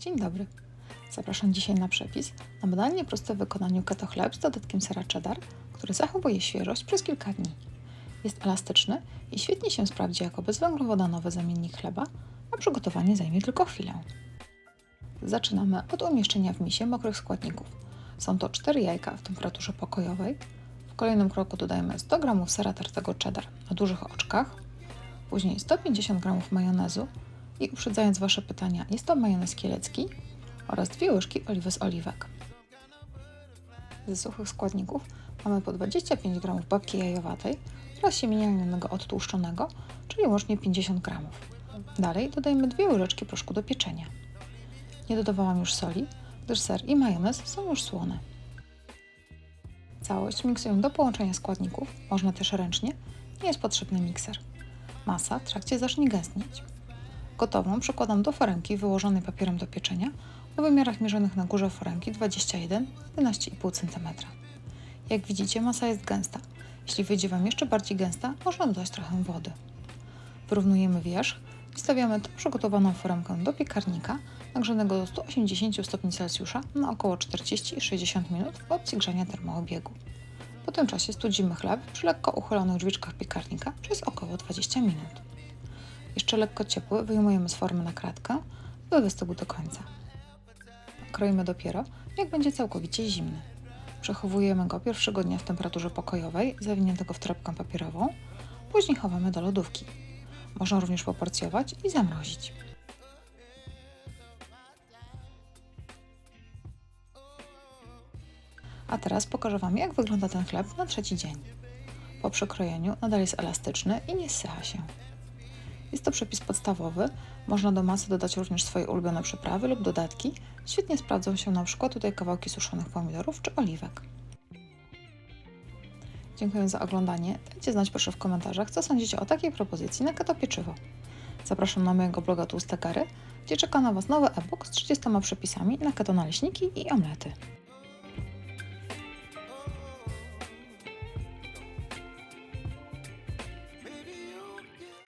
Dzień dobry. Zapraszam dzisiaj na przepis na badanie proste w wykonaniu keto chleb z dodatkiem sera cheddar, który zachowuje świeżość przez kilka dni. Jest elastyczny i świetnie się sprawdzi jako bezwęglowodanowy zamiennik chleba, a przygotowanie zajmie tylko chwilę. Zaczynamy od umieszczenia w misie mokrych składników. Są to 4 jajka w temperaturze pokojowej. W kolejnym kroku dodajemy 100 g sera tartego cheddar na dużych oczkach, później 150 g majonezu i uprzedzając Wasze pytania, jest to majonez kielecki oraz dwie łyżki oliwy z oliwek. Ze suchych składników mamy po 25 g babki jajowatej oraz siemienia odtłuszczonego, czyli łącznie 50 g. Dalej dodajemy dwie łyżeczki proszku do pieczenia. Nie dodawałam już soli, gdyż ser i majonez są już słone. Całość miksuję do połączenia składników, można też ręcznie, nie jest potrzebny mikser. Masa w trakcie zacznie gęstnieć. Gotową przekładam do foremki wyłożonej papierem do pieczenia o wymiarach mierzonych na górze foremki 21-11,5 cm. Jak widzicie masa jest gęsta. Jeśli wyjdzie Wam jeszcze bardziej gęsta, można dodać trochę wody. Wyrównujemy wierzch i stawiamy tą przygotowaną foremkę do piekarnika nagrzanego do 180 stopni Celsjusza na około 40-60 minut w opcji grzania termoobiegu. Po tym czasie studzimy chleb przy lekko uchylonych drzwiczkach piekarnika przez około 20 minut. Jeszcze lekko ciepły wyjmujemy z formy na kratkę, by wystygł do końca. Kroimy dopiero, jak będzie całkowicie zimny. Przechowujemy go pierwszego dnia w temperaturze pokojowej, zawiniętego w torebkę papierową, później chowamy do lodówki. Można również poporcjować i zamrozić. A teraz pokażę Wam, jak wygląda ten chleb na trzeci dzień. Po przekrojeniu nadal jest elastyczny i nie zsycha się. Jest to przepis podstawowy. Można do masy dodać również swoje ulubione przyprawy lub dodatki. Świetnie sprawdzą się na przykład tutaj kawałki suszonych pomidorów czy oliwek. Dziękuję za oglądanie. Dajcie znać proszę w komentarzach, co sądzicie o takiej propozycji na keto pieczywo. Zapraszam na mojego bloga Tłuste Gary, gdzie czeka na Was nowy e-book z 30 przepisami na keto naleśniki i omlety.